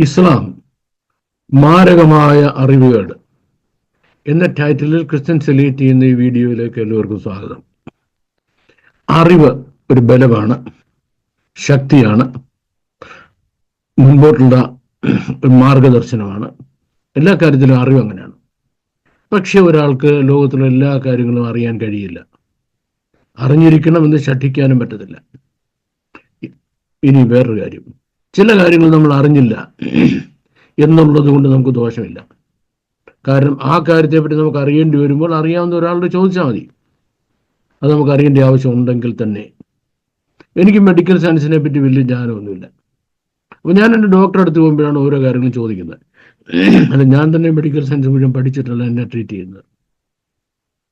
ഇസ്ലാം മാരകമായ അറിവുകേട് എന്ന ടൈറ്റിലിൽ ക്രിസ്ത്യൻ സെലീറ്റ് ചെയ്യുന്ന ഈ വീഡിയോയിലേക്ക് എല്ലാവർക്കും സ്വാഗതം. അറിവ് ഒരു ബലമാണ് ശക്തിയാണ് മുമ്പോട്ടുള്ള ഒരു മാർഗദർശനമാണ്. എല്ലാ കാര്യത്തിലും അറിവ് അങ്ങനെയാണ്. പക്ഷെ ഒരാൾക്ക് ലോകത്തിലെ എല്ലാ കാര്യങ്ങളും അറിയാൻ കഴിയില്ല. അറിഞ്ഞിരിക്കണമെന്ന് ശഠിക്കാനും പറ്റത്തില്ല. ഇനി വേറൊരു കാര്യം. ചില കാര്യങ്ങൾ നമ്മൾ അറിഞ്ഞില്ല എന്നുള്ളത് കൊണ്ട് നമുക്ക് ദോഷമില്ല. കാരണം ആ കാര്യത്തെപ്പറ്റി നമുക്ക് അറിയേണ്ടി വരുമ്പോൾ അറിയാവുന്ന ഒരാളോട് ചോദിച്ചാൽ മതി. അത് നമുക്ക് അറിയേണ്ട ആവശ്യം ഉണ്ടെങ്കിൽ തന്നെ. എനിക്ക് മെഡിക്കൽ സയൻസിനെ പറ്റി വലിയ ജ്ഞാനമൊന്നുമില്ല. അപ്പോൾ ഞാൻ എന്റെ ഡോക്ടറെ അടുത്ത് പോകുമ്പോഴാണ് ഓരോ കാര്യങ്ങളും ചോദിക്കുന്നത്. അല്ല ഞാൻ തന്നെ മെഡിക്കൽ സയൻസ് മുഴുവൻ പഠിച്ചിട്ടല്ല എന്നെ ട്രീറ്റ് ചെയ്യുന്നത്.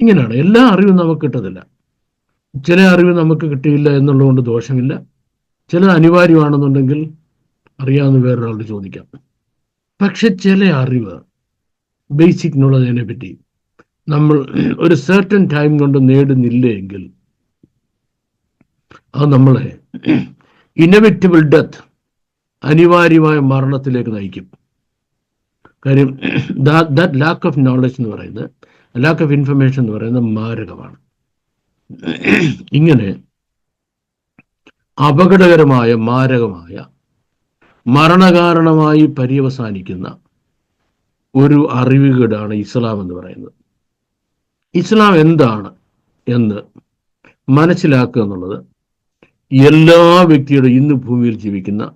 ഇങ്ങനെയാണ്. എല്ലാ അറിവും നമുക്ക് കിട്ടത്തില്ല. ചില അറിവ് നമുക്ക് കിട്ടിയില്ല എന്നുള്ളതുകൊണ്ട് ദോഷമില്ല. ചിലത് അനിവാര്യമാണെന്നുണ്ടെങ്കിൽ അറിയാവുന്ന വേറൊരാളോട് ചോദിക്കാം. പക്ഷെ ചില അറിവ് ബേസിക് നോളജിനെ പറ്റി നമ്മൾ ഒരു സർട്ടൻ ടൈം കൊണ്ട് നേടുന്നില്ല എങ്കിൽ അത് നമ്മളെ ഇന്നവിറ്റബിൾ ഡെത്ത് അനിവാര്യമായ മരണത്തിലേക്ക് നയിക്കും. കാര്യം ദാറ്റ് ലാക്ക് ഓഫ് നോളജ് എന്ന് പറയുന്നത് ലാക്ക് ഓഫ് ഇൻഫർമേഷൻ എന്ന് പറയുന്നത് മാരകമാണ്. ഇങ്ങനെ അപകടകരമായ മാരകമായ മരണകാരണമായി പര്യവസാനിക്കുന്ന ഒരു അറിവുകേടാണ് ഇസ്ലാം എന്ന് പറയുന്നത്. ഇസ്ലാം എന്താണ് എന്ന് മനസ്സിലാക്കുക എന്നുള്ളത് എല്ലാ വ്യക്തിയുടെയും ഇന്ന് ഭൂമിയിൽ ജീവിക്കുന്ന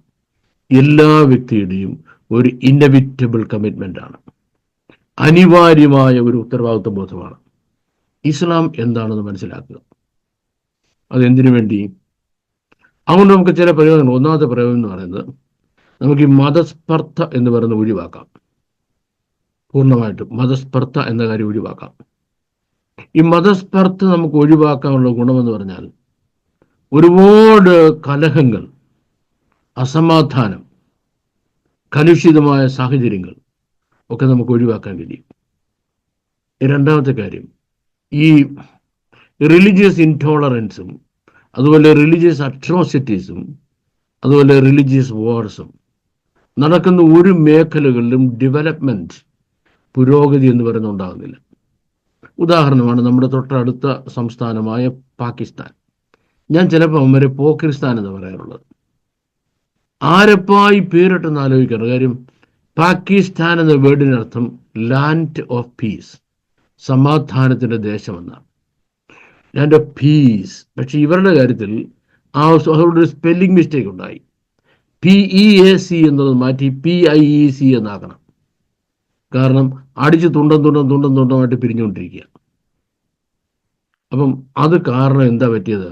എല്ലാ വ്യക്തിയുടെയും ഒരു ഇന്നവിറ്റബിൾ കമ്മിറ്റ്മെന്റ് ആണ്. അനിവാര്യമായ ഒരു ഉത്തരവാദിത്വ ബോധമാണ്. ഇസ്ലാം എന്താണെന്ന് മനസ്സിലാക്കുക. അതെന്തിനു വേണ്ടി? അതുകൊണ്ട് നമുക്ക് ചില പ്രയോജനങ്ങൾ. ഒന്നാമത്തെ പ്രയോജനം എന്ന് പറയുന്നത് നമുക്ക് ഈ മതസ്പർദ്ധ എന്ന് പറയുന്നത് ഒഴിവാക്കാം. പൂർണമായിട്ടും മതസ്പർദ്ധ എന്ന കാര്യം ഒഴിവാക്കാം. ഈ മതസ്പർദ്ധ നമുക്ക് ഒഴിവാക്കാനുള്ള ഗുണമെന്ന് പറഞ്ഞാൽ ഒരുപാട് കലഹങ്ങൾ അസമാധാനം കലുഷിതമായ സാഹചര്യങ്ങൾ ഒക്കെ നമുക്ക് ഒഴിവാക്കാൻ കഴിയും. രണ്ടാമത്തെ കാര്യം ഈ റിലീജിയസ് ഇൻടോളറൻസും അതുപോലെ റിലീജിയസ് അട്രോസിറ്റീസും അതുപോലെ റിലീജിയസ് വാർസും നടക്കുന്ന ഒരു മേഖലകളിലും ഡെവലപ്മെന്റ് പുരോഗതി എന്ന് പറയുന്നത് ഉണ്ടാകുന്നില്ല. ഉദാഹരണമാണ് നമ്മുടെ തൊട്ടടുത്ത സംസ്ഥാനമായ പാകിസ്ഥാൻ. ഞാൻ ചിലപ്പോൾ അവരെ പോക്കിസ്ഥാൻ എന്ന് പറയാറുള്ളത്. ആരപ്പായി പേരിട്ടെന്ന് ആലോചിക്കണം കാര്യം പാകിസ്ഥാൻ എന്ന വേർഡിനർത്ഥം ലാൻഡ് ഓഫ് പീസ് സമാധാനത്തിന്റെ ദേശമെന്നാണ്. ലാൻഡ് ഓഫ് പീസ് പക്ഷെ ഇവരുടെ കാര്യത്തിൽ ആ അവരുടെ സ്പെല്ലിംഗ് മിസ്റ്റേക്ക് ഉണ്ടായി. പി ഇ എ സി എന്നത് മാറ്റി പി ഐ ഇ സി എന്നാക്കണം. കാരണം അടിച്ച് തുണ്ടം തുണ്ടം തുണ്ടം തുണ്ടമായിട്ട് പിരിഞ്ഞുകൊണ്ടിരിക്കുക അപ്പം അത് കാരണം എന്താ പറ്റിയത്?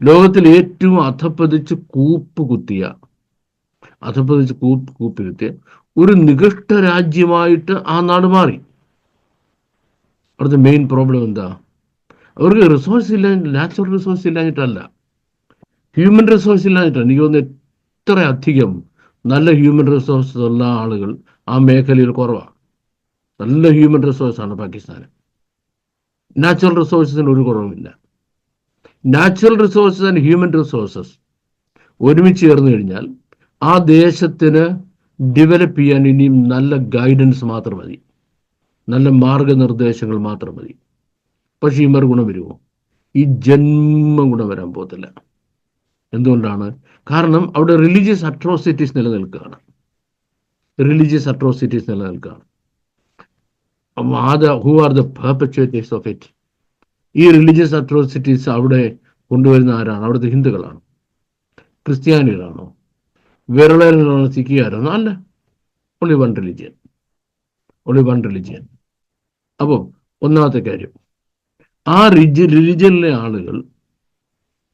ലോകത്തിൽ ഏറ്റവും അധപ്പതിച്ച് കൂപ്പ് കുത്തിയ അധപ്പതിച്ച് കൂപ്പ് കൂപ്പ് കുത്തിയ ഒരു നികഷ്ട രാജ്യമായിട്ട് ആ നാട് മാറി. അവിടുത്തെ മെയിൻ പ്രോബ്ലം എന്താ? അവർക്ക് റിസോഴ്സ് ഇല്ല നാച്ചുറൽ റിസോഴ്സ് ഇല്ലാഞ്ഞിട്ടല്ല. ഹ്യൂമൻ റിസോഴ്സ് ഇല്ലാഞ്ഞിട്ടാണ്. എനിക്ക് തോന്നുന്നു എത്ര അധികം നല്ല ഹ്യൂമൻ റിസോഴ്സ് ഉള്ള ആളുകൾ ആ മേഖലയിൽ കുറവാണ്. നല്ല ഹ്യൂമൻ റിസോഴ്സാണ് പാകിസ്ഥാന്. നാച്ചുറൽ റിസോഴ്സസിന് ഒരു കുറവുമില്ല. Natural resources and human resources ഒരുമിച്ച് ചേർന്ന് കഴിഞ്ഞാൽ ആ ദേശത്തിന് ഡെവലപ്പ് ചെയ്യാൻ ഇനിയും നല്ല ഗൈഡൻസ് മാത്രം മതി. നല്ല മാർഗനിർദ്ദേശങ്ങൾ മാത്രം മതി. പക്ഷേ ഇവർ ഗുണം വരുമോ? ഈ ജന്മ ഗുണം വരാൻ പോകത്തില്ല. എന്തുകൊണ്ടാണ്? കാരണം അവിടെ റിലീജിയസ് അട്രോസിറ്റീസ് നിലനിൽക്കുകയാണ്. റിലീജിയസ് അട്രോസിറ്റീസ് നിലനിൽക്കുകയാണ്. Who are the perpetrators of it ഈ റിലീജിയസ് അട്രോസിറ്റീസ് അവിടെ കൊണ്ടുവരുന്ന ആരാണ്? അവിടുത്തെ ഹിന്ദുക്കളാണ്. ക്രിസ്ത്യാനികളാണോ? വിരളനാണോ സിഖിയാരാണോ അല്ല. Only one religion only one religion അപ്പോൾ ഒന്നാമത്തെ കാര്യം. ആ റിജി റിലിജിയനിലെ ആളുകൾ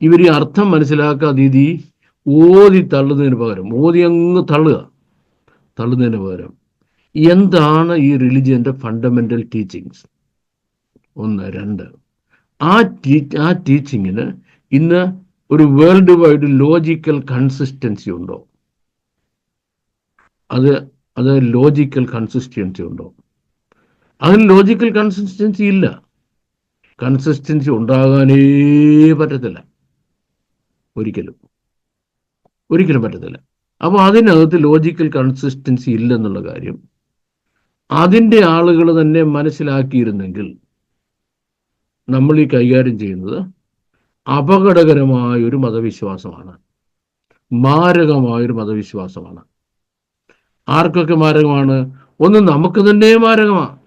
ഇവർ ഈ അർത്ഥം മനസ്സിലാക്കാതെ ഈ ഓതി തള്ളുന്നതിന് പകരം ഓതി അങ്ങ് തള്ളുക തള്ളുന്നതിന് പകരം എന്താണ് ഈ റിലിജിയന്റെ ഫണ്ടമെന്റൽ ടീച്ചിങ്സ് ഒന്ന് രണ്ട്. ആ ടീ ആ ടീച്ചിങ്ങിന് ഇന്ന് ഒരു വേൾഡ് വൈഡ് ലോജിക്കൽ കൺസിസ്റ്റൻസി ഉണ്ടോ? അത് അത് ലോജിക്കൽ കൺസിസ്റ്റൻസി ഉണ്ടോ? അതിന് ലോജിക്കൽ കൺസിസ്റ്റൻസി ഇല്ല. കൺസിസ്റ്റൻസി ഉണ്ടാകാനേ പറ്റത്തില്ല. ഒരിക്കലും. ഒരിക്കലും പറ്റത്തില്ല. അപ്പോൾ അതിനകത്ത് ലോജിക്കൽ കൺസിസ്റ്റൻസി ഇല്ലെന്നുള്ള കാര്യം അതിന്റെ ആളുകൾ തന്നെ മനസ്സിലാക്കിയിരുന്നെങ്കിൽ നമ്മൾ ഈ കൈകാര്യം ചെയ്യുന്നത് അപകടകരമായ ഒരു മതവിശ്വാസമാണ്. മാരകമായൊരു മതവിശ്വാസമാണ്. ആർക്കൊക്കെ മാരകമാണ്? ഒന്ന് നമുക്ക് തന്നെ മാരകമാണ്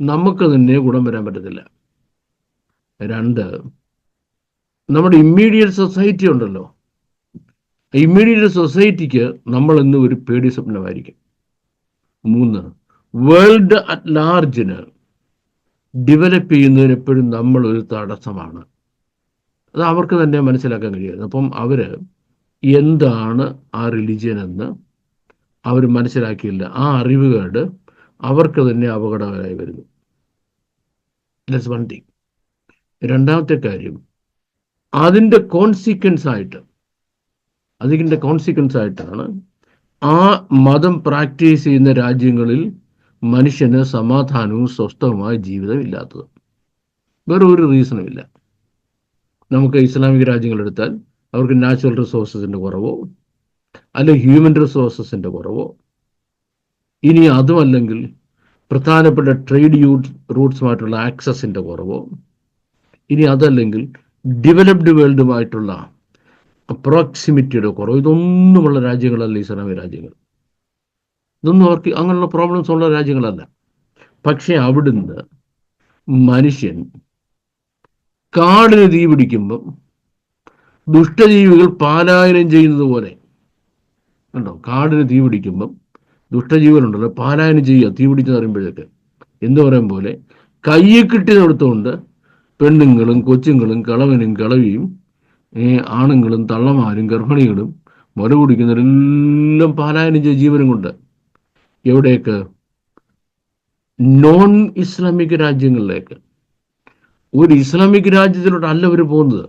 നമുക്ക് തന്നെ ഗുണം വരാൻ പറ്റത്തില്ല. രണ്ട് നമ്മുടെ ഇമ്മീഡിയറ്റ് സൊസൈറ്റി ഉണ്ടല്ലോ. ഇമ്മീഡിയറ്റ് സൊസൈറ്റിക്ക് നമ്മൾ ഇന്ന് ഒരു പേടി സ്വപ്നമായിരിക്കും. മൂന്ന് വേൾഡ് അറ്റ് ലാർജിന് ഡെവലപ്പ് ചെയ്യുന്നതിന് എപ്പോഴും നമ്മൾ ഒരു തടസ്സമാണ്. അത് അവർക്ക് തന്നെ മനസ്സിലാക്കാൻ കഴിയുന്നത്. അപ്പം അവർ എന്താണ് ആ റിലിജിയൻ എന്ന് അവർ മനസ്സിലാക്കിയില്ല. ആ അറിവുകേട് അവർക്ക് തന്നെ അപകടകരമായി വരുന്നു. ദറ്റ്സ് വൺ തിങ് രണ്ടാമത്തെ കാര്യം അതിന്റെ കോൺസിക്വൻസ് ആയിട്ട് അതിന്റെ കോൺസിക്വൻസ് ആയിട്ടാണ് ആ മതം പ്രാക്ടീസ് ചെയ്യുന്ന രാജ്യങ്ങളിൽ മനുഷ്യന് സമാധാനവും സ്വസ്ഥവുമായ ജീവിതം ഇല്ലാത്തത് വേറെ ഒരു റീസണും ഇല്ല. നമുക്ക് ഇസ്ലാമിക രാജ്യങ്ങൾ എടുത്താൽ അവർക്ക് നാച്ചുറൽ റിസോഴ്സസിന്റെ കുറവോ അല്ലെങ്കിൽ ഹ്യൂമൻ റിസോഴ്സസിന്റെ കുറവോ. ഇനി അതുമല്ലെങ്കിൽ പ്രധാനപ്പെട്ട ട്രേഡ് യൂട്ട് റൂട്ട്സുമായിട്ടുള്ള ആക്സസിന്റെ കുറവോ. ഇനി അതല്ലെങ്കിൽ ഡെവലപ്ഡ് വേൾഡുമായിട്ടുള്ള പ്രോക്സിമിറ്റിയുടെ കുറവ്. ഇതൊന്നുമുള്ള രാജ്യങ്ങളല്ല ഇസ്ലാമിക രാജ്യങ്ങൾ. ഇതൊന്നും അവർക്ക് അങ്ങനെയുള്ള പ്രോബ്ലംസ് ഉള്ള രാജ്യങ്ങളല്ല. പക്ഷെ അവിടുന്ന് മനുഷ്യൻ കാടിന് തീ പിടിക്കുമ്പം ദുഷ്ടജീവികൾ പാലായനം ചെയ്യുന്നത് പോലെ. ഉണ്ടോ കാടിന് തീ പിടിക്കുമ്പം ദുഷ്ടജീവികളുണ്ടല്ലോ പാലായനം ചെയ്യുക തീ പിടിച്ചെന്ന് പറയുമ്പോഴൊക്കെ. എന്ന് പറയും പോലെ? കയ്യിൽ കിട്ടിയതെടുത്തുകൊണ്ട് പെണ്ണുങ്ങളും കൊച്ചുങ്ങളും കളവനും കളവിയും ആണുങ്ങളും തള്ളമാരും ഗർഭിണികളും മുല പാലായനം ചെയ്ത ജീവനും കൊണ്ട്. എവിടേക്ക് നോൺ ഇസ്ലാമിക് രാജ്യങ്ങളിലേക്ക്. ഒരു ഇസ്ലാമിക് രാജ്യത്തിലോട്ട് അല്ല അവർ പോകുന്നത്.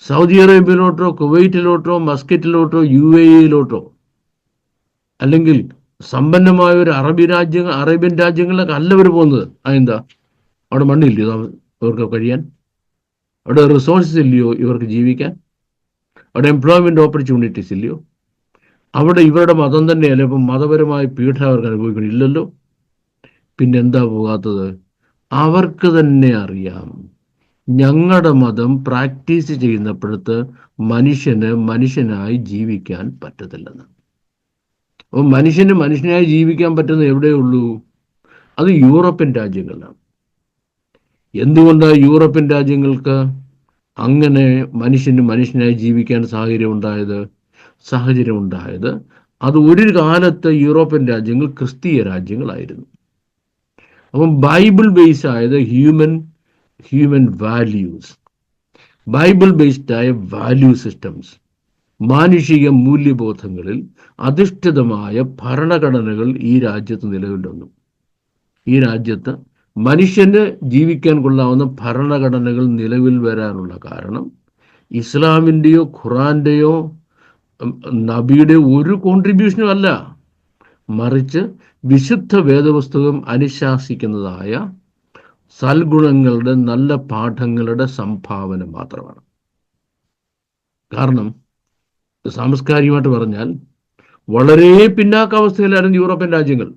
സൗദി അറേബ്യയിലോട്ടോ കുവൈറ്റിലോട്ടോ മസ്കറ്റിലോട്ടോ യു എ ഇയിലോട്ടോ അല്ലെങ്കിൽ സമ്പന്നമായ ഒരു അറബി രാജ്യങ്ങൾ അറേബ്യൻ രാജ്യങ്ങളിലൊക്കെ അല്ല അവർ പോകുന്നത്. അതെന്താ? അവിടെ മണ്ണില്ല? ഇവർക്ക് കഴിയാൻ. അവിടെ റിസോഴ്സസ് ഇല്ലയോ ഇവർക്ക് ജീവിക്കാൻ? അവിടെ എംപ്ലോയ്മെന്റ് ഓപ്പർച്യൂണിറ്റീസ് ഇല്ലയോ? അവിടെ ഇവരുടെ മതം തന്നെയല്ല ഇപ്പം മതപരമായ പീഡ അവർക്ക് അനുഭവിക്കണം ഇല്ലല്ലോ. പിന്നെന്താ പോകാത്തത്? അവർക്ക് തന്നെ അറിയാം. ഞങ്ങളുടെ മതം പ്രാക്ടീസ് ചെയ്യുന്നപ്പോഴത്ത് മനുഷ്യന് മനുഷ്യനായി ജീവിക്കാൻ പറ്റത്തില്ലെന്ന്. അപ്പോൾ മനുഷ്യന് മനുഷ്യനായി ജീവിക്കാൻ പറ്റുന്ന എവിടെയുള്ളൂ? അത് യൂറോപ്യൻ രാജ്യങ്ങളിലാണ്. എന്തുകൊണ്ടാണ് യൂറോപ്യൻ രാജ്യങ്ങൾക്ക് അങ്ങനെ മനുഷ്യന് മനുഷ്യനായി ജീവിക്കാൻ സാഹചര്യം ഉണ്ടായത് സാഹചര്യം ഉണ്ടായത് അത് ഒരു കാലത്ത് യൂറോപ്യൻ രാജ്യങ്ങൾ ക്രിസ്തീയ രാജ്യങ്ങളായിരുന്നു. അപ്പം ബൈബിൾ ബേസ് ആയത് human human values. Bible based ആയ വാല്യൂ സിസ്റ്റംസ്. മാനുഷിക മൂല്യബോധങ്ങളിൽ അധിഷ്ഠിതമായ ഭരണഘടനകൾ ഈ രാജ്യത്ത് നിലവിൽ വന്നു ഈ രാജ്യത്ത് മനുഷ്യന് ജീവിക്കാൻ കൊള്ളാവുന്ന ഭരണഘടനകൾ നിലവിൽ വരാനുള്ള കാരണം ഇസ്ലാമിന്റെയോ ഖുറാന്റെയോ നബിയുടെ ഒരു കോൺട്രിബ്യൂഷനും അല്ല. മറിച്ച് വിശുദ്ധ വേദപുസ്തകം അനുശാസിക്കുന്നതായ സൽഗുണങ്ങളുടെ നല്ല പാഠങ്ങളുടെ സംഭാവന മാത്രമാണ്. കാരണം സാംസ്കാരികമായിട്ട് പറഞ്ഞാൽ വളരെ പിന്നാക്കാവസ്ഥയിലായിരുന്നു യൂറോപ്യൻ രാജ്യങ്ങൾ.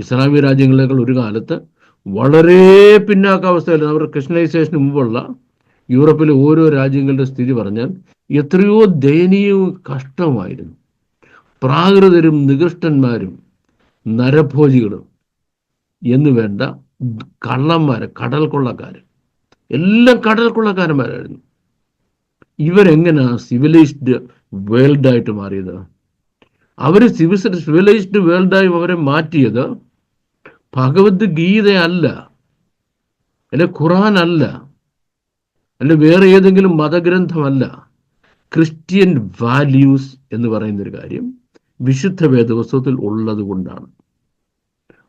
ഇസ്ലാമിക രാജ്യങ്ങളേക്കാൾ ഒരു കാലത്ത് വളരെ പിന്നാക്ക പിന്നാക്കാവസ്ഥയിലായിരുന്നു അവർ ക്രിസ്ത്യനൈസേഷന് മുമ്പുള്ള യൂറോപ്പിലെ ഓരോ രാജ്യങ്ങളുടെ സ്ഥിതി പറഞ്ഞാൽ എത്രയോ ദയനീയവും കഷ്ടമായിരുന്നു. പ്രാകൃതരും നികൃഷ്ടന്മാരും നരഭോജികളും എന്ന് വേണ്ട കള്ളന്മാര് കടൽ കൊള്ളക്കാർ എല്ലാം കടൽ കൊള്ളക്കാരന്മാരായിരുന്നു ഇവരെങ്ങനെയാണ് സിവിലൈസ്ഡ് വേൾഡായിട്ട് മാറിയത്? അവർ സിവിൽ സിവിലൈസ്ഡ് വേൾഡായി അവരെ മാറ്റിയത് ഭഗവത് ഗീതയല്ല അല്ലെ ഖുറാൻ അല്ല അല്ലെ വേറെ ഏതെങ്കിലും മതഗ്രന്ഥമല്ല. ക്രിസ്ത്യൻ വാല്യൂസ് എന്ന് പറയുന്ന ഒരു കാര്യം വിശുദ്ധ വേദപുസ്തകത്തിൽ ഉള്ളത് കൊണ്ടാണ്.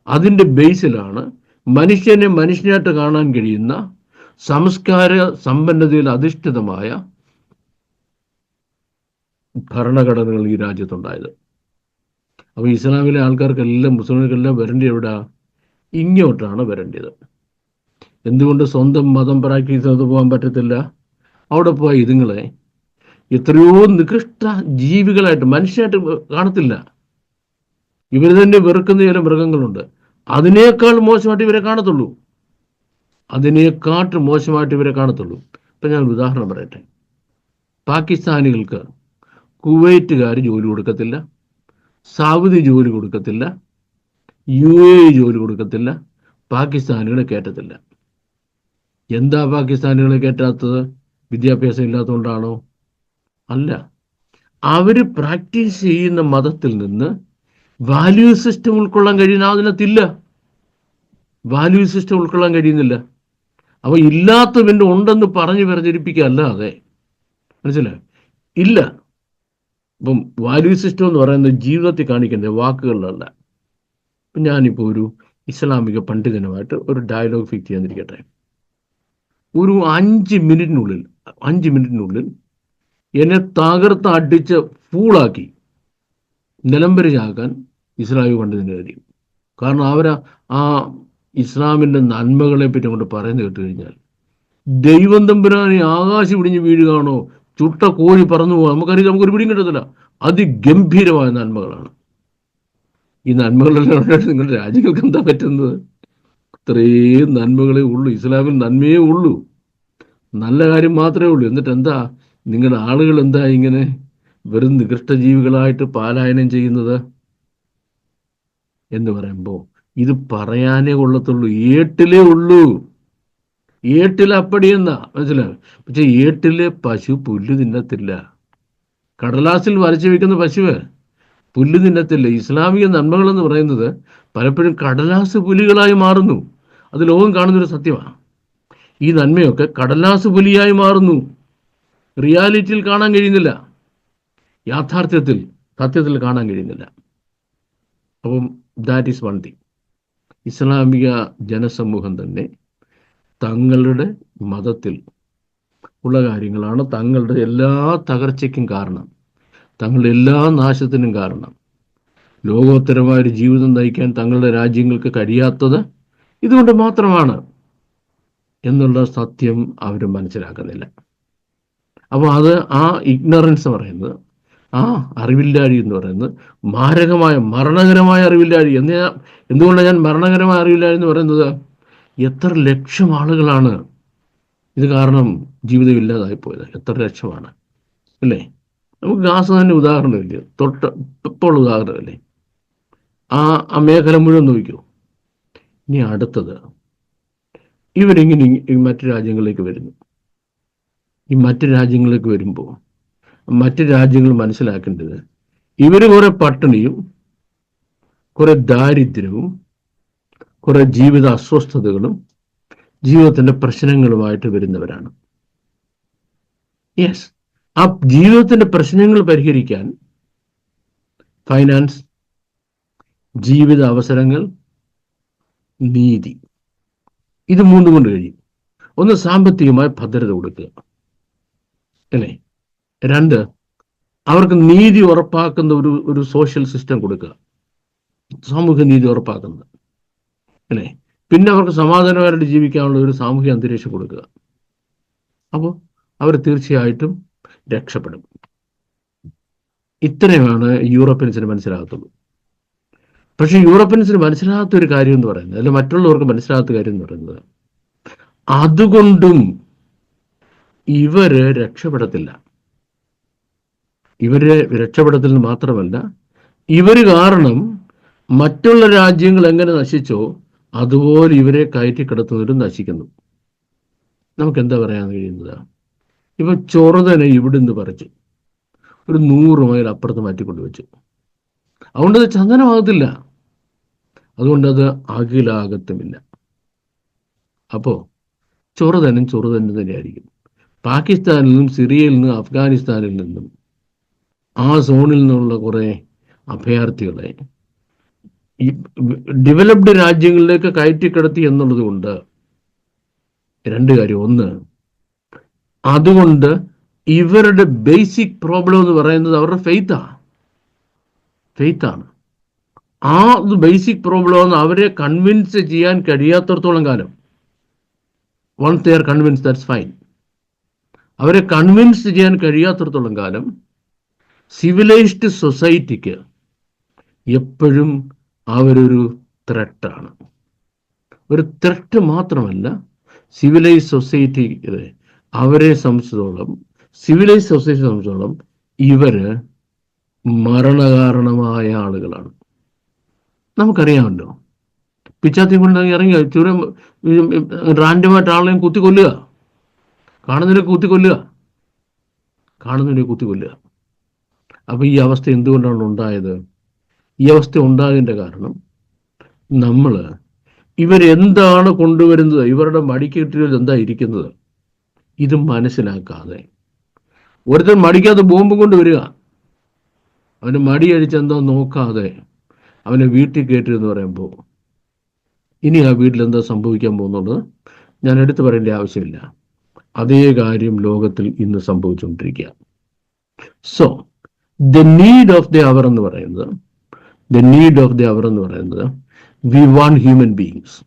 അതിന്റെ ബേസിലാണ് മനുഷ്യനെ മനുഷ്യനായിട്ട് കാണാൻ കഴിയുന്ന സംസ്കാര സമ്പന്നതയിൽ അധിഷ്ഠിതമായ ഭരണഘടനകൾ ഈ രാജ്യത്തുണ്ടായത്. അപ്പോൾ ഇസ്ലാമിലെ ആൾക്കാർക്കെല്ലാം മുസ്ലിങ്ങൾക്കെല്ലാം വരേണ്ടി എവിടെ? ഇങ്ങോട്ടാണ് വരേണ്ടത്. എന്തുകൊണ്ട് സ്വന്തം മതം പ്രാക്ടീസ് ചെയ്ത് പോകാൻ പറ്റത്തില്ല? അവിടെ പോയി ഇതുങ്ങളെ എത്രയോ നികൃഷ്ട ജീവികളായിട്ട് മനുഷ്യനായിട്ട് കാണത്തില്ല. ഇവർ തന്നെ വെറുക്കുന്ന ചില മൃഗങ്ങളുണ്ട്. അതിനേക്കാൾ മോശമായിട്ട് ഇവരെ കാണത്തുള്ളൂ. അതിനേക്കാട്ട് മോശമായിട്ട് ഇവരെ കാണത്തുള്ളൂ. ഇപ്പം ഞാൻ ഉദാഹരണം പറയട്ടെ. പാകിസ്ഥാനികൾക്ക് കുവൈറ്റുകാർ ജോലി കൊടുക്കത്തില്ല. സൗദി ജോലി കൊടുക്കത്തില്ല യു എ ജോലി കൊടുക്കത്തില്ല പാകിസ്ഥാനികളെ കയറ്റത്തില്ല എന്താ പാകിസ്ഥാനികളെ കയറ്റാത്തത് വിദ്യാഭ്യാസം ഇല്ലാത്തതുകൊണ്ടാണോ? അല്ല. അവർ പ്രാക്ടീസ് ചെയ്യുന്ന മതത്തിൽ നിന്ന് വാല്യൂ സിസ്റ്റം ഉൾക്കൊള്ളാൻ കഴിയുന്ന അതിനകത്തില്ല. വാല്യൂ സിസ്റ്റം ഉൾക്കൊള്ളാൻ കഴിയുന്നില്ല. അപ്പോൾ ഇല്ലാത്തവന്റെ ഉണ്ടെന്ന് പറഞ്ഞു പ്രചരിപ്പിക്കുക അല്ലാതെ മനസ്സിലായോ? ഇല്ല. ഇപ്പം വാല്യൂ സിസ്റ്റം എന്ന് പറയുന്നത് ജീവിതത്തിൽ കാണിക്കേണ്ട വാക്കുകളിലല്ല. ഞാനിപ്പോൾ ഒരു ഇസ്ലാമിക പണ്ഡിതനുമായിട്ട് ഒരു ഡയലോഗ് ഫിക്സ് ചെയ്യാതിരിക്കട്ടെ ഒരു അഞ്ച് മിനിറ്റിനുള്ളിൽ അഞ്ച് മിനിറ്റിനുള്ളിൽ എന്നെ തകർത്ത് അടിച്ച് ഫൂളാക്കി നിലംപരിചാക്കാൻ ഇസ്ലാമിക പണ്ഡിതന് കഴിയും കാരണം അവരാ ആ ഇസ്ലാമിന്റെ നന്മകളെ പറ്റി അങ്ങോട്ട് പറയുന്നത് കേട്ട് കഴിഞ്ഞാൽ ദൈവം തമ്പുരാനെ ആകാശം ഇടിഞ്ഞ് വീഴുകയാണോ? ചുട്ട കോഴി പറന്നു പോകാം നമുക്കറിയാം നമുക്കൊരു പിടിയും കിട്ടത്തില്ല. അതിഗംഭീരമായ നന്മകളാണ്. ഈ നന്മകളെല്ലാം നിങ്ങളുടെ രാജ്യങ്ങൾക്ക് എന്താ പറ്റുന്നത്? ഇത്രയും നന്മകളേ ഉള്ളൂ. ഇസ്ലാമിൽ നന്മയേ ഉള്ളൂ. നല്ല കാര്യം മാത്രമേ ഉള്ളൂ. എന്നിട്ട് എന്താ നിങ്ങളുടെ ആളുകൾ എന്താ ഇങ്ങനെ വെറും നികൃഷ്ടജീവികളായിട്ട് പാലായനം ചെയ്യുന്നത്? എന്ന് പറയുമ്പോൾ ഇത് പറയാനേ കൊള്ളത്തുള്ളൂ. ഏട്ടിലേ ഉള്ളൂ. ഏട്ടിൽ അപ്പടിയെന്ന മനസ്സിലാവും പക്ഷെ ഏട്ടിലെ പശു പുല്ല് തിന്നത്തില്ല. കടലാസിൽ വരച്ചു വെക്കുന്ന പശുവ് പുല്ല് തിന്നത്തില്ല. ഇസ്ലാമിക നന്മകൾ എന്ന് പറയുന്നത് പലപ്പോഴും കടലാസ് പുലികളായി മാറുന്നു. അത് ലോകം കാണുന്നൊരു സത്യമാണ്. ഈ നന്മയൊക്കെ കടലാസ് പുലിയായി മാറുന്നു. റിയാലിറ്റിയിൽ കാണാൻ കഴിയുന്നില്ല. യാഥാർത്ഥ്യത്തിൽ സത്യത്തിൽ കാണാൻ കഴിയുന്നില്ല. അപ്പം ദാറ്റ് ഈസ് വൺ തിങ് ഇസ്ലാമിക ജനസമൂഹം തന്നെ തങ്ങളുടെ മതത്തിൽ ഉള്ള കാര്യങ്ങളാണ് തങ്ങളുടെ എല്ലാ തകർച്ചയ്ക്കും കാരണം. തങ്ങളുടെ എല്ലാ നാശത്തിനും കാരണം. ലോകോത്തരമായ ഒരു ജീവിതം നയിക്കാൻ തങ്ങളുടെ രാജ്യങ്ങൾക്ക് കഴിയാത്തത് ഇതുകൊണ്ട് മാത്രമാണ് എന്നുള്ള സത്യം അവർ മനസ്സിലാക്കുന്നില്ല. അപ്പോൾ അത് ആ ഇഗ്നറൻസ് പറയുന്നത് ആ അറിവില്ലാഴി എന്ന് പറയുന്നത് മാരകമായ മരണകരമായ അറിവില്ലാഴി എന്ന് എന്തുകൊണ്ടാണ് ഞാൻ മരണകരമായ അറിവില്ലാഴി എന്ന് പറയുന്നത്? എത്ര ലക്ഷം ആളുകളാണ് ഇത് കാരണം ജീവിതം ഇല്ലാതായി പോയത്? എത്ര ലക്ഷമാണ്? അല്ലേ? നമുക്ക് ഗാസ് തന്നെ ഉദാഹരണമില്ല തൊട്ട് ഇപ്പോൾ ഉദാഹരണമല്ലേ ആ ആ മേഖല മുഴുവൻ നോക്കൂ ഇനി അടുത്തത് ഇവരിങ്ങനെ മറ്റു രാജ്യങ്ങളിലേക്ക് വരുന്നു. ഈ മറ്റു രാജ്യങ്ങളിലേക്ക് വരുമ്പോൾ മറ്റ് രാജ്യങ്ങൾ മനസ്സിലാക്കേണ്ടത് ഇവർ കുറെ പട്ടിണിയും കുറെ ദാരിദ്ര്യവും കുറെ ജീവിത അസ്വസ്ഥതകളും ജീവിതത്തിന്റെ പ്രശ്നങ്ങളുമായിട്ട് വരുന്നവരാണ്. യെസ് ആ ജീവിതത്തിന്റെ പ്രശ്നങ്ങൾ പരിഹരിക്കാൻ ഫൈനാൻസ് ജീവിത അവസരങ്ങൾ നീതി ഇത് മൂന്നും കൊണ്ട് കഴിയും. ഒന്ന് സാമ്പത്തികമായ ഭദ്രത കൊടുക്കുക. അല്ലേ? രണ്ട് അവർക്ക് നീതി ഉറപ്പാക്കുന്ന ഒരു ഒരു സോഷ്യൽ സിസ്റ്റം കൊടുക്കുക. സാമൂഹ്യ നീതി ഉറപ്പാക്കുന്നത്. അല്ലേ? പിന്നെ അവർക്ക് സമാധാനപരമായിട്ട് ജീവിക്കാനുള്ള ഒരു സാമൂഹിക അന്തരീക്ഷം കൊടുക്കുക. അപ്പോൾ അവർ തീർച്ചയായിട്ടും രക്ഷപ്പെടും. ഇത്രയുമാണ് യൂറോപ്യൻസിന് മനസ്സിലാകത്തുള്ളൂ. പക്ഷെ യൂറോപ്യൻസിന് മനസ്സിലാകാത്ത ഒരു കാര്യം എന്ന് പറയുന്നത് അല്ലെ മറ്റുള്ളവർക്ക് മനസ്സിലാകാത്ത കാര്യം എന്ന് പറയുന്നത് അതുകൊണ്ടും ഇവർ രക്ഷപ്പെടത്തില്ല. ഇവർ രക്ഷപ്പെടത്തിൽ മാത്രമല്ല ഇവർ കാരണം മറ്റുള്ള രാജ്യങ്ങൾ എങ്ങനെ നശിച്ചോ അതുപോലെ ഇവരെ കയറ്റി കിടത്തുന്നവരും നശിക്കുന്നു. നമുക്ക് എന്താ പറയാൻ കഴിയുന്നത്? ഇപ്പൊ ചെറുതനെ ഇവിടെ നിന്ന് പറിച്ചു ഒരു നൂറ് മൈൽ അപ്പുറത്ത് മാറ്റിക്കൊണ്ട് വെച്ചു. അതുകൊണ്ട് അത് ചന്ദനമാകത്തില്ല. അതുകൊണ്ട് അത് അഖിലാകത്തുമില്ല അപ്പോ ചൊറുതനും ചൊറുതനും തന്നെയായിരിക്കും. പാകിസ്ഥാനിൽ നിന്നും സിറിയയിൽ നിന്നും അഫ്ഗാനിസ്ഥാനിൽ നിന്നും ആ സോണിൽ നിന്നുള്ള കുറെ അഭയാർത്ഥികളെ ഈ ഡെവലപ്ഡ് രാജ്യങ്ങളിലേക്ക് കയറ്റിക്കിടത്തി എന്നുള്ളത് കൊണ്ട് രണ്ട് കാര്യം. ഒന്ന് അതുകൊണ്ട് ഇവരുടെ ബേസിക് പ്രോബ്ലം എന്ന് പറയുന്നത് അവരുടെ ഫെയ്ത്താണ് ഫെയ്ത്താണ് ആ ബേസിക് പ്രോബ്ലം അവരെ കൺവിൻസ് ചെയ്യാൻ കഴിയാത്തടത്തോളം കാലം. Once they convince that's fine അവരെ കൺവിൻസ് ചെയ്യാൻ കഴിയാത്തടത്തോളം കാലം സിവിലൈസ്ഡ് സൊസൈറ്റിക്ക് എപ്പോഴും അവരൊരു ത്രട്ടാണ് ഒരു ത്രട്ട് മാത്രമല്ല സിവിലൈസ് സൊസൈറ്റി അവരെ സംബന്ധിച്ചിടത്തോളം സിവിലൈസ് സൊസൈറ്റി സംബന്ധിച്ചിടത്തോളം ഇവർ മരണകാരണമായ ആളുകളാണ്. നമുക്കറിയാമല്ലോ. പിച്ചാത്തി കൊണ്ട് ഇറങ്ങി ചുരം റാൻഡമായിട്ട് ആളെയും കുത്തിക്കൊല്ലുക. കാണുന്നതിനെ കുത്തി കൊല്ലുക കാണുന്നതിനെ കുത്തി കൊല്ലുക അപ്പൊ ഈ അവസ്ഥ എന്തുകൊണ്ടാണ് ഉണ്ടായത്? ഈ അവസ്ഥ ഉണ്ടാകേണ്ട കാരണം നമ്മൾ ഇവരെന്താണ് കൊണ്ടുവരുന്നത്? ഇവരുടെ മടിക്കെട്ടിൽ എന്താ ഇരിക്കുന്നത്? ഇത് മനസ്സിലാക്കാതെ. ഒരുത്തൻ മടിക്കാതെ ബോംബ് കൊണ്ടുവരിക അവന് മടി അടിച്ചെന്തോ നോക്കാതെ അവനെ വീട്ടിൽ കയറ്റിയെന്ന് പറയുമ്പോൾ ഇനി ആ വീട്ടിൽ എന്താ സംഭവിക്കാൻ പോകുന്നുള്ളത്? ഞാൻ എടുത്തു പറയേണ്ട ആവശ്യമില്ല. അതേ കാര്യം ലോകത്തിൽ ഇന്ന് സംഭവിച്ചുകൊണ്ടിരിക്കുക so the need of the hour എന്ന് പറയുന്നത് the need of the hour എന്ന് പറയുന്നത് വി വാണ്ട് ഹ്യൂമൻ ബീങ്സ്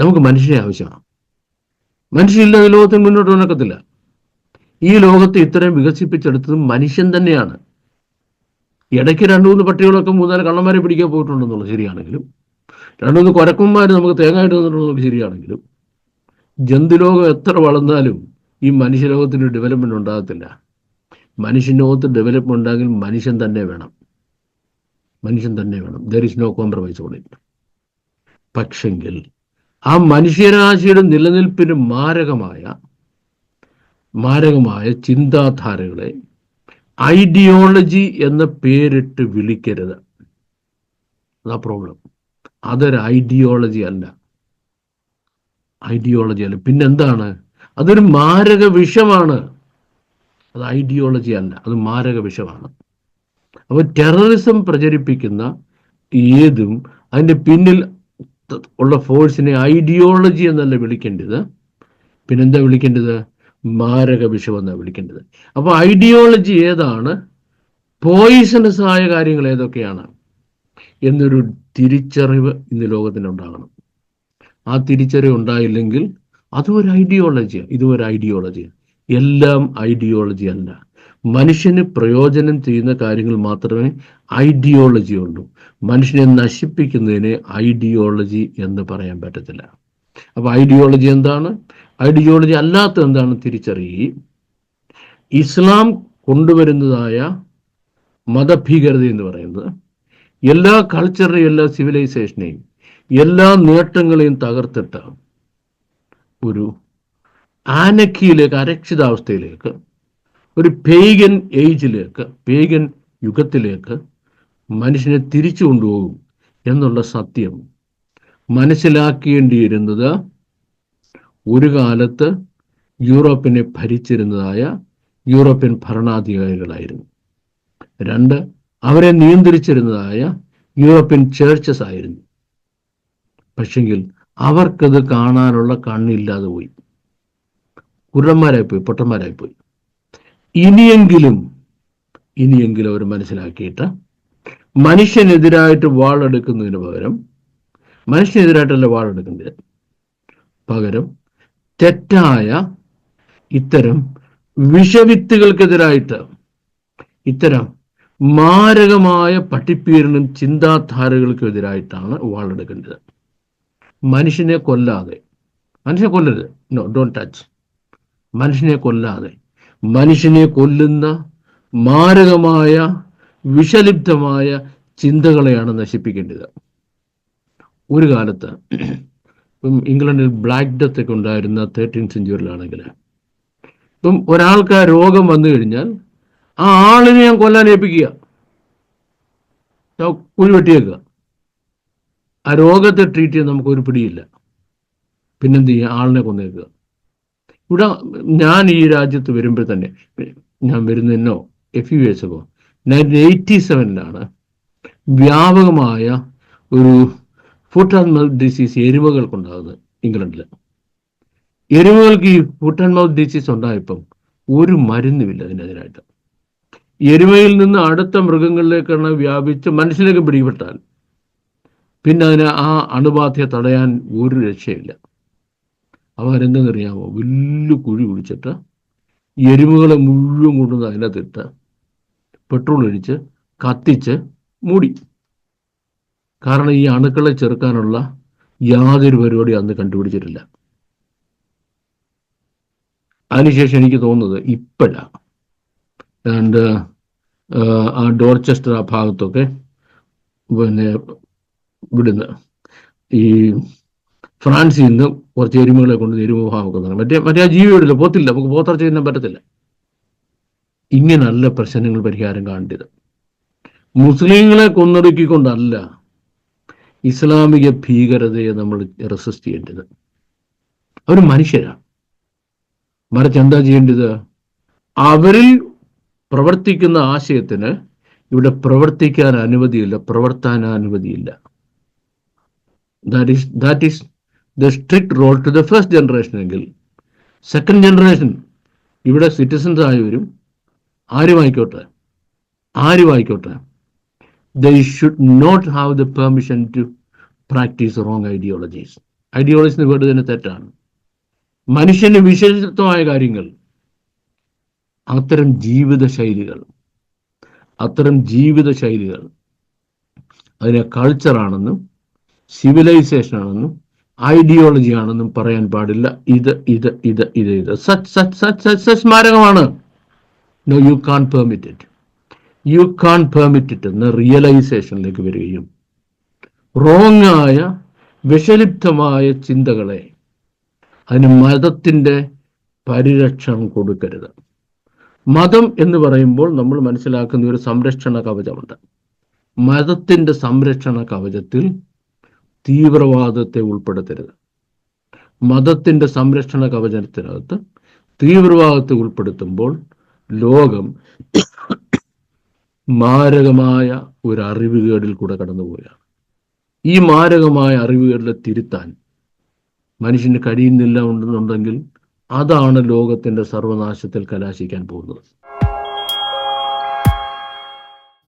നമുക്ക് മനുഷ്യനെ ആവശ്യമാണ്. മനുഷ്യരില്ലാതെ ലോകത്തിന് മുന്നോട്ട് നടക്കത്തില്ല ഈ ലോകത്തെ ഇത്രയും വികസിപ്പിച്ചെടുത്തത് മനുഷ്യൻ തന്നെയാണ്. ഇടയ്ക്ക് രണ്ടു മൂന്ന് പട്ടികളൊക്കെ മൂന്നാൽ കള്ളന്മാരെ പിടിക്കാൻ പോയിട്ടുണ്ടെന്നുള്ളത് ശരിയാണെങ്കിലും രണ്ടു മൂന്ന് കുരക്കന്മാർ നമുക്ക് തേങ്ങായിട്ട് തന്നിട്ടുള്ളത് ശരിയാണെങ്കിലും ജന്തുലോകം എത്ര വളർന്നാലും ഈ മനുഷ്യലോകത്തിന് ഡെവലപ്മെന്റ് ഉണ്ടാകത്തില്ല. മനുഷ്യൻ ലോകത്ത് ഡെവലപ്മെന്റ് ഉണ്ടാകിൽ മനുഷ്യൻ തന്നെ വേണം. മനുഷ്യൻ തന്നെ വേണം. There is no compromise on it പക്ഷെങ്കിൽ ആ മനുഷ്യരാശിയുടെ നിലനിൽപ്പിന് മാരകമായ മാരകമായ ചിന്താധാരകളെ ഐഡിയോളജി എന്ന പേരിട്ട് വിളിക്കരുത്. അതാ പ്രോബ്ലം അതൊരു ഐഡിയോളജി അല്ല. ഐഡിയോളജി അല്ല. പിന്നെന്താണ്? അതൊരു മാരക വിഷമാണ്. അത് ഐഡിയോളജി അല്ല. അത് മാരക വിഷമാണ്. അപ്പോൾ ടെററിസം പ്രചരിപ്പിക്കുന്ന ഏതും അതിന്റെ പിന്നിൽ ഉള്ള ഫോഴ്സിനെ ഐഡിയോളജി എന്നല്ല വിളിക്കേണ്ടത്. പിന്നെന്താ വിളിക്കേണ്ടത്? മാരക വിഷം എന്നാണ് വിളിക്കേണ്ടത്. അപ്പോൾ ഐഡിയോളജി ഏതാണ്? പോയിസണസ് ആയ കാര്യങ്ങൾ ഏതൊക്കെയാണ്? എന്നൊരു തിരിച്ചറിവ് ഇന്ന് ലോകത്തിന് ഉണ്ടാകണം. ആ തിരിച്ചറിവ് ഉണ്ടായില്ലെങ്കിൽ അതും ഒരു ഐഡിയോളജിയാണ് ഇതും ഒരു ഐഡിയോളജിയാണ് എല്ലാം ഐഡിയോളജി അല്ല. മനുഷ്യന് പ്രയോജനം ചെയ്യുന്ന കാര്യങ്ങൾ മാത്രമേ ഐഡിയോളജി ഉള്ളൂ. മനുഷ്യനെ നശിപ്പിക്കുന്നതിനെ ഐഡിയോളജി എന്ന് പറയാൻ പറ്റത്തില്ല. അപ്പൊ ഐഡിയോളജി എന്താണ്? ഐഡിയോളജി അല്ലാത്ത എന്താണ് തിരിച്ചറിയുക ഇസ്ലാം കൊണ്ടുവരുന്നതായ മതഭീകരത എന്ന് പറയുന്നത് എല്ലാ കൾച്ചറിനെയും എല്ലാ സിവിലൈസേഷനെയും എല്ലാ നേട്ടങ്ങളെയും തകർത്തിട്ട് ഒരു ആനക്കിയിലേക്ക് അരക്ഷിതാവസ്ഥയിലേക്ക് ഒരു പേഗൻ ഏജിലേക്ക് പേഗൻ യുഗത്തിലേക്ക് മനുഷ്യനെ തിരിച്ചു കൊണ്ടുപോകും എന്നുള്ള സത്യം. മനസ്സിലാക്കേണ്ടിയിരുന്നത് ഒരു കാലത്ത് യൂറോപ്പിനെ ഭരിച്ചിരുന്നതായ യൂറോപ്യൻ ഭരണാധികാരികളായിരുന്നു. രണ്ട് അവരെ നിയന്ത്രിച്ചിരുന്നതായ യൂറോപ്യൻ ചേർച്ചസ് ആയിരുന്നു. പക്ഷെങ്കിൽ അവർക്കത് കാണാനുള്ള കണ്ണില്ലാതെ പോയി. കുരന്മാരായിപ്പോയി പൊട്ടന്മാരായിപ്പോയി. ഇനിയെങ്കിലും ഇനിയെങ്കിലും അവർ മനസ്സിലാക്കിയിട്ട് മനുഷ്യനെതിരായിട്ട് വാളെടുക്കുന്നതിന് പകരം മനുഷ്യനെതിരായിട്ടല്ല വാളെടുക്കുന്നത് പകരം തെറ്റായ ഇത്തരം വിഷവിത്തുകൾക്കെതിരായിട്ട് ഇത്തരം മാരകമായ പട്ടിപ്പീരനും ചിന്താധാരകൾക്കെതിരായിട്ടാണ് വാളെടുക്കേണ്ടത്. മനുഷ്യനെ കൊല്ലാതെ മനുഷ്യനെ കൊല്ലരുത്. നോ ഡോണ്ട് ടച്ച് മനുഷ്യനെ കൊല്ലാതെ മനുഷ്യനെ കൊല്ലുന്ന മാരകമായ വിഷലിപ്തമായ ചിന്തകളെയാണ് നശിപ്പിക്കേണ്ടത്. ഒരു കാലത്ത് ഇപ്പം ഇംഗ്ലണ്ടിൽ ബ്ലാക്ക് ഡെത്ത് ഒക്കെ ഉണ്ടായിരുന്ന തേർട്ടീൻ സെഞ്ചുറിയിലാണെങ്കിൽ ഇപ്പം ഒരാൾക്ക് ആ രോഗം വന്നു കഴിഞ്ഞാൽ ആ ആളിനെ ഞാൻ കൊല്ലാൻ ഏൽപ്പിക്കുക. കുഴി വെട്ടിയേക്കുക. ആ രോഗത്തെ ട്രീറ്റ് ചെയ്യാൻ നമുക്ക് ഒരു പിടിയില്ല. പിന്നെന്ത് ചെയ്യുക? ആളിനെ കൊന്നേക്കുക. ഇവിടെ ഞാൻ ഈ രാജ്യത്ത് വരുമ്പോൾ തന്നെ ഞാൻ വരുന്നതിനോ എഫ് യു എസ് അപ്പോ നയന്റീൻ എയ്റ്റി സെവനിലാണ് വ്യാപകമായ ഒരു ഫുട്ട് ആൻഡ് മൗത്ത് ഡിസീസ് എരുമകൾക്കുണ്ടാകുന്നത് ഇംഗ്ലണ്ടിൽ എരുമകൾക്ക് ഈ ഫുട്ട് ആൻഡ് മൗത്ത് ഡിസീസ് ഉണ്ടായപ്പം ഒരു മരുന്നുമില്ല അതിനെതിരായിട്ട്. എരുമയിൽ നിന്ന് അടുത്ത മൃഗങ്ങളിലേക്കാണ് വ്യാപിച്ച് മനുഷ്യനൊക്കെ പിടിപെട്ടാൽ പിന്നെ അതിന് ആ അണുബാധയെ തടയാൻ ഒരു രക്ഷയില്ല. അവരെന്തെന്നറിയാമോ വലിയ കുഴി കുഴിച്ചിട്ട് എരുമകളെ മുഴുവൻ കൊണ്ടുവന്ന് അതിനകത്തിട്ട് പെട്രോൾ ഒഴിച്ച് കത്തിച്ച് മൂടി. കാരണം ഈ അണുക്കളെ ചെറുക്കാനുള്ള യാതൊരു പരിപാടി അന്ന് കണ്ടുപിടിച്ചിട്ടില്ല. അതിനുശേഷം എനിക്ക് തോന്നുന്നത് ഇപ്പോഴാണ് ആ ഡോർച്ചസ്റ്റർ ആ ഭാഗത്തൊക്കെ പിന്നെ ഇവിടുന്ന് ഈ ഫ്രാൻസിൽ നിന്ന് കുറച്ച് എരുമകളെ കൊണ്ട് എരുമ ഭാഗമൊക്കെ നടക്കും മറ്റേ മറ്റേ ആ ജീവിയോടില്ല പോത്തില്ല നമുക്ക് പോത്തർച്ച ചെയ്യാൻ പറ്റത്തില്ല. ഇങ്ങനല്ല പ്രശ്നങ്ങൾ പരിഹാരം കാണേണ്ടത്. മുസ്ലിങ്ങളെ കൊന്നൊടുക്കിക്കൊണ്ടല്ല ഇസ്ലാമിക ഭീകരതയെ നമ്മൾ റെസിസ്റ്റ് ചെയ്യേണ്ടത്. അവർ മനുഷ്യരാണ്. മറിച്ച് എന്താ ചെയ്യേണ്ടത്? അവരിൽ പ്രവർത്തിക്കുന്ന ആശയത്തിന് ഇവിടെ പ്രവർത്തിക്കാൻ അനുമതിയില്ല പ്രവർത്താൻ അനുമതിയില്ല that is that is the strict rule to the first generation എങ്കിൽ സെക്കൻഡ് ജനറേഷൻ ഇവിടെ സിറ്റിസൻസ് ആയവരും ആരുമായിക്കോട്ടെ ആരുമായിക്കോട്ടെ they should not have the permission to practise wrong ideologies ideologies word തന്നെ തെറ്റാണ്. മനുഷ്യന് വിശേഷത്വമായ കാര്യങ്ങൾ. അത്തരം ജീവിത ശൈലികൾ അത്തരം ജീവിത ശൈലികൾ അതിനെ കൾച്ചറാണെന്നും സിവിലൈസേഷൻ ആണെന്നും ഐഡിയോളജി ആണെന്നും പറയാൻ പാടില്ല. ഇത് ഇത് ഇത് ഇത് ഇത്. Such such such such such സ്മാരകമാണ്. No you can permit it you can permit it എന്ന റിയലൈസേഷനിലേക്ക് വരികയും റോങ്ങായ വിഷലിപ്തമായ ചിന്തകളെ അതിന് മതത്തിന്റെ പരിരക്ഷണം കൊടുക്കരുത്. മതം എന്ന് പറയുമ്പോൾ നമ്മൾ മനസ്സിലാക്കുന്ന ഒരു സംരക്ഷണ കവചമുണ്ട്. മതത്തിന്റെ സംരക്ഷണ കവചത്തിൽ തീവ്രവാദത്തെ ഉൾപ്പെടുത്തരുത്. മതത്തിന്റെ സംരക്ഷണ കവചനത്തിനകത്ത് തീവ്രവാദത്തെ ഉൾപ്പെടുത്തുമ്പോൾ ലോകം മാരകമായ ഒരു അറിവുകേടിൽ കൂടെ കടന്നുപോവുകയാണ് ഈ മാരകമായ അറിവുകേടിലെ തിരുത്താൻ മനുഷ്യന് കഴിയുന്നില്ല ഉണ്ടെന്നുണ്ടെങ്കിൽ അതാണ് ലോകത്തിന്റെ സർവനാശത്തിൽ കലാശിക്കാൻ പോകുന്നത്.